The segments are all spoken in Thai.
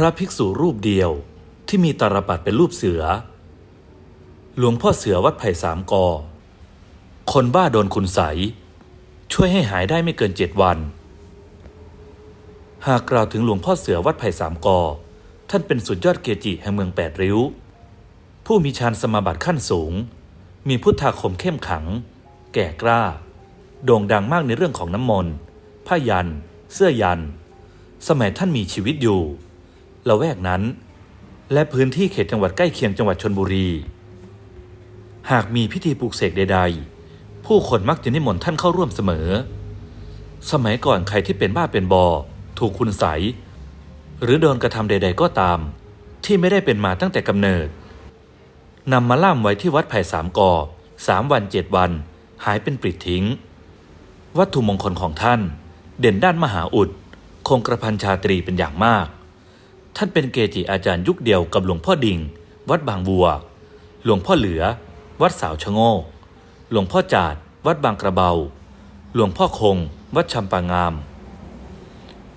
พระภิกษุรูปเดียวที่มีตาลปัดเป็นรูปเสือ หลวงพ่อเสือวัดไผ่สามกอ คนบ้าโดนคุณใส ช่วยให้หายได้ไม่เกินเจ็ดวัน หากกล่าวถึงหลวงพ่อเสือวัดไผ่สามกอ ท่านเป็นสุดยอดเกจิแห่งเมืองแปดริ้ว ผู้มีฌานสมาบัติขั้นสูง มีพุทธาคมเข้มขัง แก่กล้า โด่งดังมากในเรื่องของน้ำมนต์ผ้ายัน เสื้อยัน สมัยท่านมีชีวิตอยู่ ละแวกนั้น และพื้นที่เขตจังหวัดใกล้เคียงจังหวัดชนบุรี หากมีพิธีปลูกเสกใด ๆ ผู้คนมักจะนิมนต์ท่านเข้าร่วมเสมอ สมัยก่อนใครที่เป็นบ้าเป็นบอ ถูกคุณใสหรือโดนกระทำใด ๆ ก็ตาม ที่ไม่ได้เป็นมาตั้งแต่กำเนิดนำมาล่ามไว้ที่วัดไผ่สามกอสามวันเจ็ดวัน หายเป็นปลิดทิ้ง วัตถุมงคลของท่าน เด่นด้านมหาอุด คงกระพันชาตรีเป็นอย่างมาก ท่านเป็นเกจิอาจารย์ยุคเดียวกับหลวงพ่อดิ่ง วัดบางบัว หลวงพ่อเหลือ วัดสาวชะโงก หลวงพ่อจาด วัดบางกระเบา หลวงพ่อคง วัดชำปางาม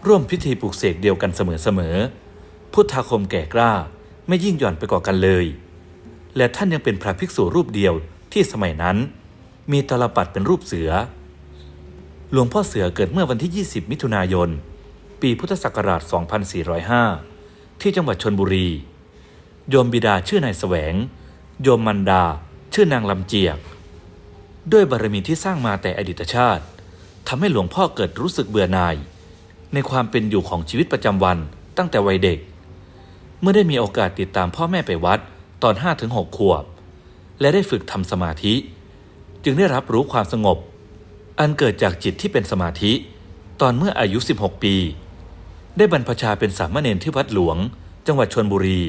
ร่วมพิธีปลูกเสกเดียวกันเสมอๆ พุทธาคมแก่กล้าไม่ยิ่งหย่อนไปกว่ากันเลย และท่านยังเป็นพระภิกษุรูปเดียวที่สมัยนั้น มีตลปัดเป็นรูปเสือ หลวงพ่อเสือเกิดเมื่อวันที่ 20 มิถุนายน ปีพุทธศักราช 2405 ที่จังหวัดชนบุรี โยมบิดาชื่อนายแสวง โยมมันดา ชื่อนางลำเจียก ด้วยบารมีที่สร้างมาแต่อดีตชาติทำให้หลวงพ่อเกิดรู้สึกเบื่อหน่าย ในความเป็นอยู่ของชีวิตประจำวันตั้งแต่วัยเด็ก เมื่อได้มีโอกาสติดตามพ่อแม่ไปวัดตอน5-6ขวบ และได้ฝึกทำสมาธิ จึงได้รับรู้ความสงบ อันเกิดจากจิตที่เป็นสมาธิ ตอนเมื่ออายุ 16 ปี ได้บรรพชาเป็นสามเณรที่วัดหลวง จังหวัดชนบุรี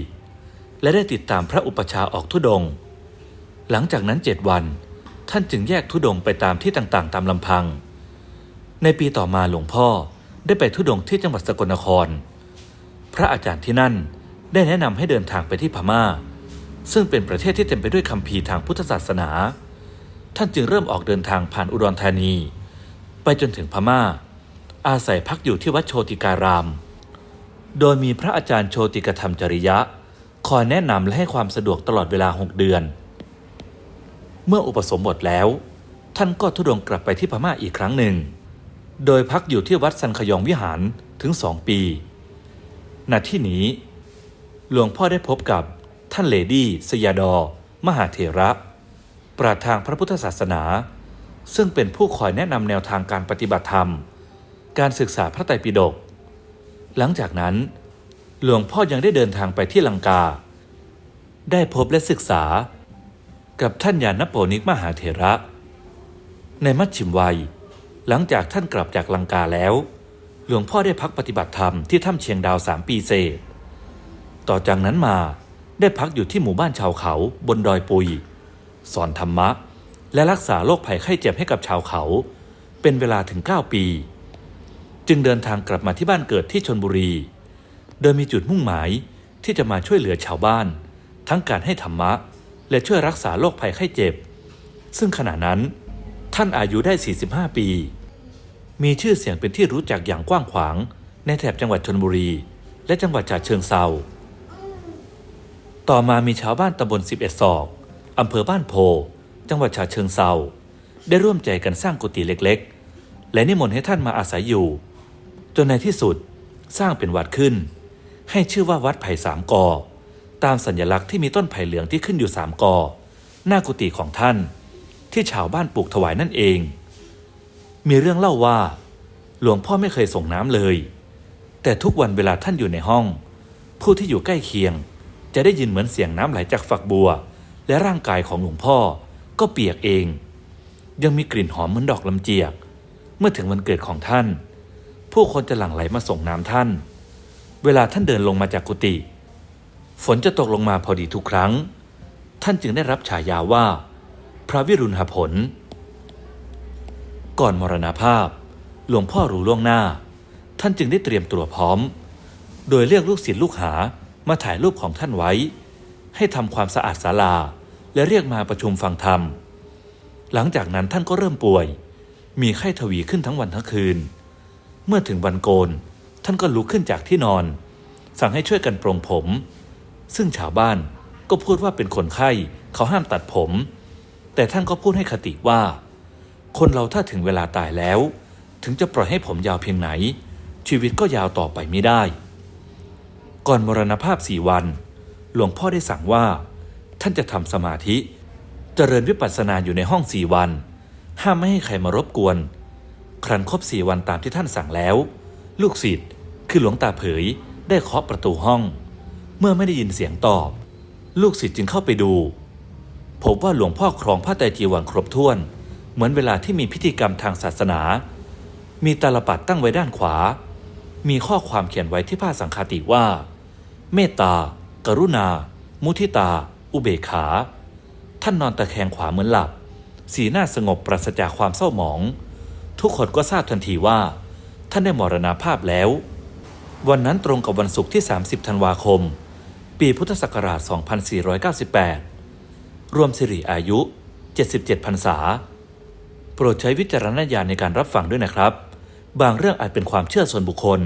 และได้ติดตามพระอุปชาออกทุดง หลังจากนั้นเจ็ดวัน ท่านจึงแยกทุดงไปตามที่ต่างๆ ตามลำพัง ในปีต่อมาหลวงพ่อได้ไปทุดงที่จังหวัดสกลนคร พระอาจารย์ที่นั่นได้แนะนำให้เดินทางไปที่พม่า ซึ่งเป็นประเทศที่เต็มไปด้วยคำพีทางพุทธศาสนา ท่านจึงเริ่มออกเดินทางผ่านอุดรธานี ไปจนถึงพม่า อาศัยพักอยู่ที่วัดโชติการาม โดยมีพระอาจารย์โชติกธรรมจริยะ คอยแนะนำและให้ความสะดวกตลอดเวลาหกเดือน เมื่ออุปสมบทแล้ว ท่านก็ทุดงกลับไปที่พม่าอีกครั้งหนึ่ง โดยพักอยู่ที่วัดสันขยองวิหารถึงสองปี ณ ที่นี้ หลวงพ่อได้พบกับท่านเลดี้สยาดอ มหาเถระ ปราชทางพระพุทธศาสนา ซึ่งเป็นผู้คอยแนะนำแนวทางการปฏิบัติธรรม การศึกษาพระไตรปิฎกหลังจากนั้น หลวงพ่อยังได้เดินทางไปที่ลังกา ได้พบและศึกษากับท่านยานโปนิกมหาเถระ ในมัชชิมวัย หลังจากท่านกลับจากลังกาแล้ว หลวงพ่อได้พักปฏิบัติธรรมที่ถ้ำเชียงดาวสามปีเศษ ต่อจากนั้นมาได้พักอยู่ที่หมู่บ้านชาวเขาบนดอยปุย สอนธรรมะ และรักษาโรคภัยไข้เจ็บให้กับชาวเขา เป็นเวลาถึง 9 ปี จึงเดินทางกลับมาที่บ้านเกิดที่ชนบุรี โดยมีจุดมุ่งหมายที่จะมาช่วยเหลือชาวบ้าน ทั้งการให้ธรรมะ และช่วยรักษาโรคภัยไข้เจ็บ ซึ่งขณะนั้น ท่านอายุได้ 45 ปี มีชื่อเสียงเป็นที่รู้จักอย่างกว้างขวาง ในแถบจังหวัดชนบุรี และจังหวัดฉะเชิงเซาต่อมามีชาวบ้านตำบล 11 ศอกอำเภอบ้านโพ จังหวัดฉะเชิงเซาได้ร่วมใจกันสร้างกุฏิเล็ก ๆ และนิมนต์ให้ท่านมาอาศัยอยู่ จนในที่สุดสร้างเป็นวัดขึ้น ให้ชื่อว่าวัดไผ่สามกอ ตามสัญลักษณ์ที่มีต้นไผ่เหลืองที่ขึ้นอยู่สามกอ หน้ากุฏิของท่าน ที่ชาวบ้านปลูกถวายนั่นเอง มีเรื่องเล่าว่า หลวงพ่อไม่เคยส่งน้ำเลย แต่ทุกวันเวลาท่านอยู่ในห้อง ผู้ที่อยู่ใกล้เคียง จะได้ยินเหมือนเสียงน้ำไหลจากฝักบัว และร่างกายของหลวงพ่อก็เปียกเอง ยังมีกลิ่นหอมเหมือนดอกลำเจียก เมื่อถึงวันเกิดของท่าน ผู้คนจะหลั่งไหลมาส่งน้ำท่าน เวลาท่านเดินลงมาจากกุฏิฝนจะตกลงมาพอดีทุกครั้ง ท่านจึงได้รับฉายาว่า พระวิรุณหผล ก่อนมรณภาพ หลวงพ่อรู้ล่วงหน้า ท่านจึงได้เตรียมตัวพร้อม โดยเรียกลูกศิษย์ลูกหามาถ่ายรูปของท่านไว้ ให้ทำความสะอาดศาลา และเรียกมาประชุมฟังธรรม หลังจากนั้นท่านก็เริ่มป่วย มีไข้ทวีขึ้นทั้งวันทั้งคืน เมื่อถึงวันโกน ท่านก็ลุกขึ้นจากที่นอน สั่งให้ช่วยกันปรงผม ซึ่งชาวบ้านก็พูดว่าเป็นคนไข้เขาห้ามตัดผม แต่ท่านก็พูดให้คติว่า คนเราถ้าถึงเวลาตายแล้ว ถึงจะปล่อยให้ผมยาวเพียงไหน ชีวิตก็ยาวต่อไปไม่ได้ ก่อนมรณภาพสี่วัน หลวงพ่อได้สั่งว่า ท่านจะทำสมาธิ เจริญวิปัสสนาอยู่ในห้องสี่วัน ห้ามไม่ให้ใครมารบกวน ครั้นครบสี่วันตามที่ท่านสั่งแล้ว ลูกศิษย์คือหลวงตาเผยได้เคาะประตูห้อง เมื่อไม่ได้ยินเสียงตอบ ลูกศิษย์จึงเข้าไปดูพบว่าหลวงพ่อครองผ้าไตรจีวรครบถ้วน เหมือนเวลาที่มีพิธีกรรมทางศาสนา มีตาลปัดตั้งไว้ด้านขวา มีข้อความเขียนไว้ที่ผ้าสังฆาติว่า เมตตา กรุณา มุทิตา อุเบกขา ท่านนอนตะแคงขวาเหมือนหลับ สีหน้าสงบปราศจากความเศร้าหมอง ทุกคนก็ทราบทันทีว่า ท่านได้มรณาภาพแล้ว วันนั้นตรงกับวันศุกร์ที่ 30 ธันวาคม ปีพุทธศักราช 2498 รวมสิริอายุ 77พรรษา โปรดใช้วิจารณญาณในการรับฟังด้วยนะครับ บางเรื่องอาจเป็นความเชื่อส่วนบุคคล